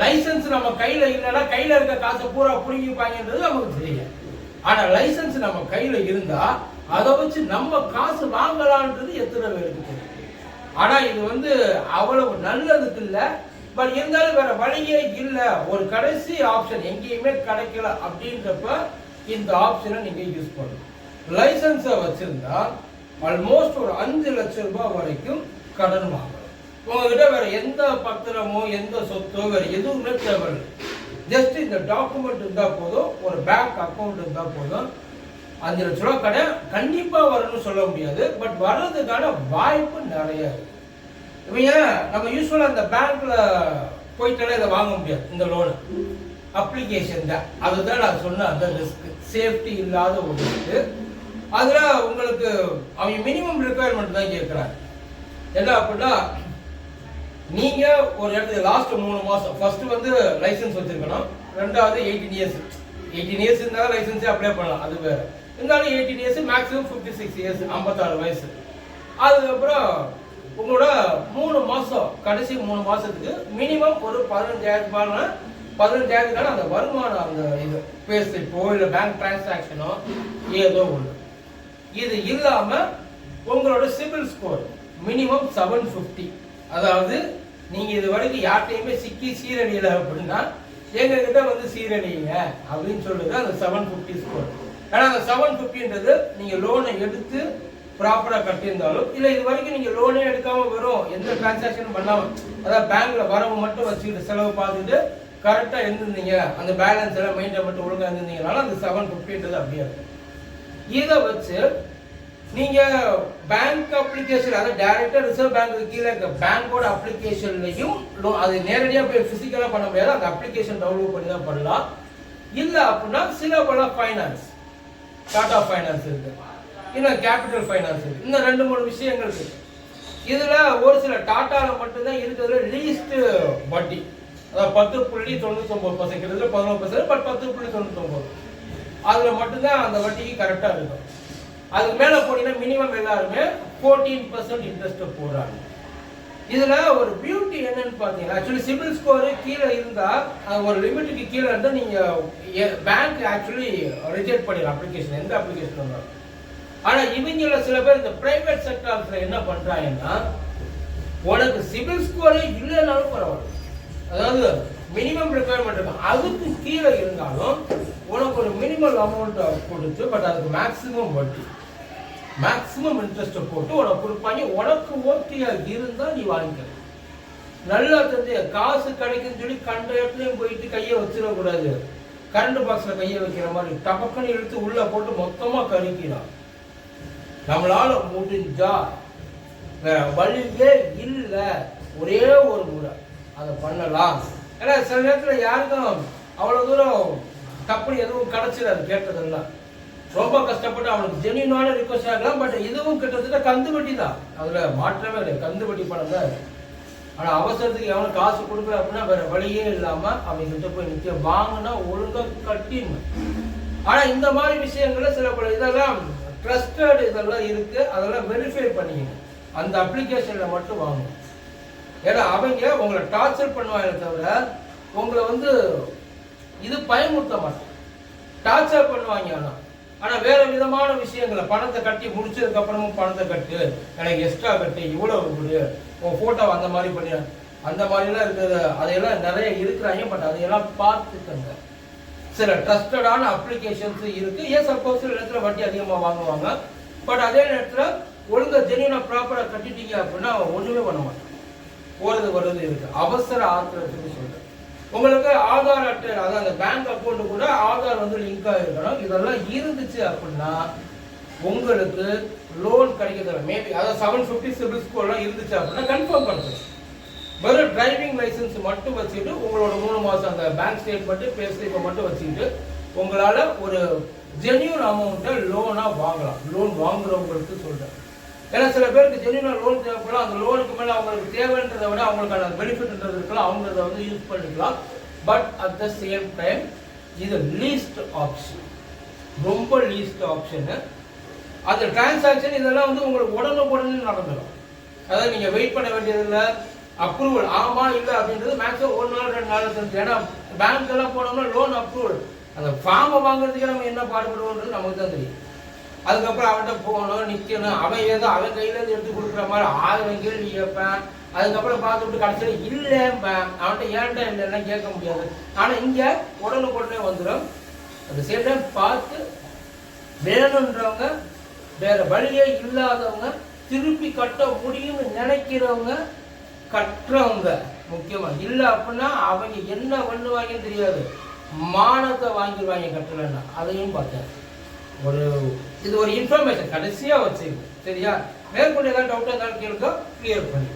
Licence நம்ம கையில இல்லைன்னா கையில இருக்க காசை பூரா புடுங்கிப்பாங்கன்றது நமக்கு தெரியும். ஆனா லைசன்ஸ் நம்ம கையில இருந்தா அதை வச்சு நம்ம காசு வாங்கலான்றது எத்தனை பேருக்கு தெரியும். ஆனா இது வந்து அவ்வளவு நல்லதுக்கு இல்லை. பட் இருந்தாலும் வேற வழியே இல்லை. ஒரு கடைசி ஆப்ஷன் எங்கேயுமே கிடைக்கல அப்படின்றப்ப இந்த ஆப்ஷனை நீங்க யூஸ் பண்ணணும் லைசன்ஸை வச்சிருந்தா ஆல்மோஸ்ட் ஒரு அஞ்சு லட்சம் ரூபாய் வரைக்கும் கடன் வாங்கலாம். உங்ககிட்ட வேற எந்த பத்திரமோ எந்த சொத்தோ வேற எதுவுமே தேவையில்லை. ஜஸ்ட் இந்த டாக்குமெண்ட் இருந்தால் போதும் ஒரு பேங்க் அக்கவுண்ட் இருந்தால் போதும். அஞ்சு லட்ச ரூபா கடை கண்டிப்பாக வரணும்னு சொல்ல முடியாது. பட் வர்றதுக்கான வாய்ப்பு நிறைய இருக்கு. இவங்க நம்ம யூஸ்வலாக அந்த பேங்க்ல போயிட்டாலே இதை வாங்க முடியாது இந்த லோனு அப்ளிகேஷன் தான். அதுதான் நான் சொன்ன அந்த ரிஸ்க் சேஃப்டி இல்லாத ஒரு ரிஸ்க் அதில் உங்களுக்கு அவங்க மினிமம் ரிக்குவயர்மெண்ட் தான் கேட்குறாங்க என்ன அப்படின்னா நீங்க ஒரு இடத்துல லாஸ்ட் மூணு மாசம் ஃபர்ஸ்ட் வந்து லைசென்ஸ் வச்சிருக்கணும். ரெண்டாவது எயிட்டீன் இயர்ஸ் எயிட்டீன் இயர்ஸ் இருந்தாலும் லைசென்ஸே அப்ளை பண்ணலாம். அது வேற. இருந்தாலும் eighteen years maximum fifty six years ஐம்பத்தாறு வயசு. அதுக்கப்புறம் உங்களோட மூணு மாசம் கடைசி மூணு மாசத்துக்கு மினிமம் ஒரு பதினஞ்சாயிரம் ரூபாய் பதினஞ்சாயிரத்துக்கான அந்த வருமானம் அந்த இது பேசிப்போ இல்லை பேங்க் டிரான்சாக்ஷனோ ஏதோ ஒன்று இது இல்லாமல் உங்களோட CIBIL score minimum seven fifty அதாவது நீங்க இது வரைக்கும் யார்கிட்டையுமே சிக்கி சீரணியில அப்படின்னா எங்க கிட்ட வந்து சீரடிங்க அப்படின்னு சொல்லுது அந்த செவன் ஃபிஃப்டி ஸ்கோர் ஏன்னா அந்த செவன் ஃபிஃப்டின்றது நீங்க லோனை எடுத்து ப்ராப்பராக கட்டியிருந்தாலும் இல்லை இது வரைக்கும் நீங்கள் லோனே எடுக்காம வெறும் எந்த டிரான்சாக்ஷனும் பண்ணாமல் அதாவது பேங்க்ல வரவு மட்டும் வச்சுக்கிட்டு செலவு பார்த்துட்டு கரெக்டாக இருந்திருந்தீங்க அந்த பேலன்ஸ் எல்லாம் மெயின்டைன் மட்டும் ஒழுங்காக இருந்திருந்தீங்கனால அந்த செவன் ஃபிஃப்டின்றது அப்படியே இருக்கும். இதை வச்சு நீங்க பேங்க் அப்ளிகேஷன் அதாவது டைரக்டா ரிசர்வ் பேங்க் கீழே இருக்க பேங்கோட அப்ளிகேஷன்லையும் அது நேரடியா போய் பிசிக்கலா பண்ண முடியாது அந்த அப்ளிகேஷன் டவுன்லோட் பண்ணி தான் பண்ணலாம். இல்ல அப்படின்னா சில பல ஃபைனான்ஸ் டாடா ஃபைனான்ஸ் இருக்கு. இன்னும் கேபிட்டல் ஃபைனான்ஸ் இருக்கு. இந்த ரெண்டு மூணு விஷயங்கள் இருக்கு. இதுல ஒரு சில டாட்டால மட்டும்தான் இருக்கிறதுல லீஸ்ட் வட்டி. அதாவது பத்து புள்ளி தொண்ணூத்தி ஒன்பது பர்சன்ட் கிட்டத்தட்ட பதினோரு பர்சன்ட் பட் பத்து புள்ளி தொண்ணூத்தி ஒன்பது அதுல மட்டும்தான் அந்த வட்டிக்கு கரெக்டா இருக்கும். அதுக்கு மேல போனீங்கன்னா மினிமம் எல்லாருமே ஃபோர்டீன் பர்சன்ட் இன்ட்ரெஸ்ட் போடுறாங்க. இதுல ஒரு பியூட்டி என்னன்னு பாத்தீங்கன்னா ஆக்சுவலி சிபில் ஸ்கோர் கீழே இருந்தா அது ஒரு லிமிட்டுக்கு கீழே இருந்தா நீங்க பேங்க் ஆக்சுவலி ரிஜெக்ட் பண்ணிடலாம் அப்ளிகேஷன் எந்த அப்ளிகேஷன் வந்தாலும். ஆனா இவங்கள சில பேர் இந்த பிரைவேட் செக்டார்ஸில் என்ன பண்றாங்கன்னா உனக்கு சிபில் ஸ்கோரே இல்லைனாலும் பரவாயில்ல. அதாவது மினிமம் ரெக்குயர்மெண்ட் இருக்கும். அதுக்கு கீழே இருந்தாலும் உனக்கு ஒரு மினிமம் அமௌண்ட் கொடுத்து பட் அதுக்கு மேக்ஸிமம் வட்டி. மேக்ஸிமம் இன்ட்ரெஸ்ட்டை போட்டு உனக்கு கொடுப்பாங்க. உனக்கு ஓகேயாக இருந்தால் நீ வாங்கிக்கலாம். நல்லா தெரிஞ்சு காசு கிடைக்குன்னு சொல்லி கண்ட இடத்துலையும் போயிட்டு கையை வச்சிடக்கூடாது. கரண்ட் பாக்ஸில் கையை வைக்கிற மாதிரி டபக்குன்னு இழுத்து உள்ளே போட்டு மொத்தமாக கருக்கிறான் நம்மளால் முடிஞ்சா வேற வழியே இல்லை. ஒரே ஒரு முறை. அதை பண்ணலாம். ஏன்னா சில நேரத்தில் யாருக்கும் அவ்வளோ தூரம் தப்புன்னு எதுவும் கிடைச்சிடாது கேட்டதெல்லாம். ரொம்ப கஷ்டப்பட்டு அவனுக்கு ஜெனியூனான ரிக்வஸ்ட் ஆகலாம் பட் இதுவும் கிட்டத்தட்ட கந்து வட்டி தான். அதில் மாற்றமே இல்லை. கந்து வட்டி பணம் தான் ஆனால் அவசரத்துக்கு எவனும் காசு கொடுக்கல அப்படின்னா வேற வழியே இல்லாமல் அவங்க கிட்ட போய் நிற்க வாங்கினா ஒழுங்காக கட்டிடணும் ஆனால் இந்த மாதிரி விஷயங்கள்ல சில பல இதெல்லாம் ட்ரஸ்டட் இதெல்லாம் இருக்குது அதெல்லாம் வெரிஃபை பண்ணிக்கணும். அந்த அப்ளிகேஷனில் மட்டும் வாங்கணும். ஏன்னா அவங்க உங்களை டார்ச்சர் பண்ணுவாங்க தவிர உங்களை வந்து இது பயமுறுத்த மாட்டாங்க. டார்ச்சர் பண்ணுவாங்க ஆனால் ஆனால் வேற விதமான விஷயங்களை பணத்தை கட்டி முடிச்சதுக்கு அப்புறமும் பணத்தை கட்டு எனக்கு எக்ஸ்ட்ரா கட்டு இவ்வளோ கொடு உன் ஃபோட்டோ அந்த மாதிரி பண்ணி. அந்த மாதிரிலாம் இருக்கிறது அதையெல்லாம் நிறைய இருக்கிறாங்க பட் அதையெல்லாம் பார்த்துக்கங்க. சில ட்ரஸ்டடான அப்ளிகேஷன்ஸ் இருக்கு. ஏன் சப்போஸ் சில இடத்துல வட்டி அதிகமாக வாங்குவாங்க? பட் அதே நேரத்தில் ஒழுங்கா ஜெனியூனா ப்ராப்பராக கட்டிட்டீங்க அப்படின்னா அவன் ஒன்றுமே பண்ண மாட்டான் போறது வர்றது இருக்கு. அவசர ஆத்திரத்துக்கு சொல்றேன். உங்களுக்கு ஆதார் அட்டை அதாவது அந்த பேங்க் அக்கௌண்ட் கூட ஆதார் வந்து லிங்க் ஆகிருக்கணும் இதெல்லாம் இருந்துச்சு அப்படின்னா உங்களுக்கு லோன் கிடைக்கிறது மேபி அதாவது செவன் ஃபிஃப்டி சிபில் ஸ்கோர்லாம் இருந்துச்சு அப்படின்னா கன்ஃபார்ம் பண்ணுறது வெறும் டிரைவிங் லைசென்ஸ் மட்டும் வச்சுட்டு உங்களோட மூணு மாதம் அந்த பேங்க் ஸ்டேட்மெண்ட்டு பே ஸ்லிப்பை மட்டும் வச்சுக்கிட்டு உங்களால் ஒரு ஜென்யூன் அமௌண்ட்டை லோனாக வாங்கலாம். லோன் வாங்குறவங்களுக்கு சொல்கிறேன் ஏன்னா சில பேருக்கு ஜென்யூனா லோன் தேவைப்படும் அந்த லோனுக்கு மேலே அவங்களுக்கு தேவைன்றதை விட அவங்களுக்கான பெனிஃபிட்ன்றது இருக்கலாம். அவங்க அதை வந்து யூஸ் பண்ணிக்கலாம். But at the same time இது லீஸ்ட் ஆப்ஷன் ரொம்ப லீஸ்ட் ஆப்ஷனு அந்த டிரான்சாக்ஷன் இதெல்லாம் வந்து உங்களுக்கு உடனுக்குடனே நடந்துடும் அதாவது நீங்கள் வெயிட் பண்ண வேண்டியதில்லை. அப்ரூவல் ஆமா இல்லை அப்படின்றது மேக்ஸிமம் ஒரு நாள் ரெண்டு நாள் தெரிஞ்சு ஏன்னா பேங்க் எல்லாம் போனோம்னா லோன் அப்ரூவல் அந்த ஃபார்மை வாங்குறதுக்கே நம்ம என்ன பாடுபடுவோன்றது நமக்கு தான் தெரியும். அதுக்கப்புறம் அவன்கிட்ட போகணும் நிற்கணும் அவன் ஏதோ அவன் கையிலேருந்து எடுத்து கொடுக்குற மாதிரி ஆயிரம் கேள்வி கேட்பேன் அதுக்கப்புறம் பார்த்து விட்டு கடைசியில் இல்லைம்பேன் அவன்கிட்ட ஏன்டா இல்லைன்னா கேட்க முடியாது. ஆனால் இங்கே உடனுக்குடனே வந்துடும் அந்த சேம் டைம் பார்த்து வேணுன்றவங்க வேற வழியே இல்லாதவங்க திருப்பி கட்ட முடியும்னு நினைக்கிறவங்க கட்டுறவங்க முக்கியமா. இல்லை அப்படின்னா அவங்க என்ன பண்ணுவாங்கன்னு தெரியாது. மானத்தை வாங்கிடுவாங்க கட்டலைன்னா. அதையும் பார்த்தேன். ஒரு இது ஒரு இன்ஃபர்மேஷன் கடைசியாக வச்சுக்கணும். சரியா? மேற்கொண்டு ஏதாவது டவுட் இருந்தாலும் கேளுங்க கிளியர் பண்ணி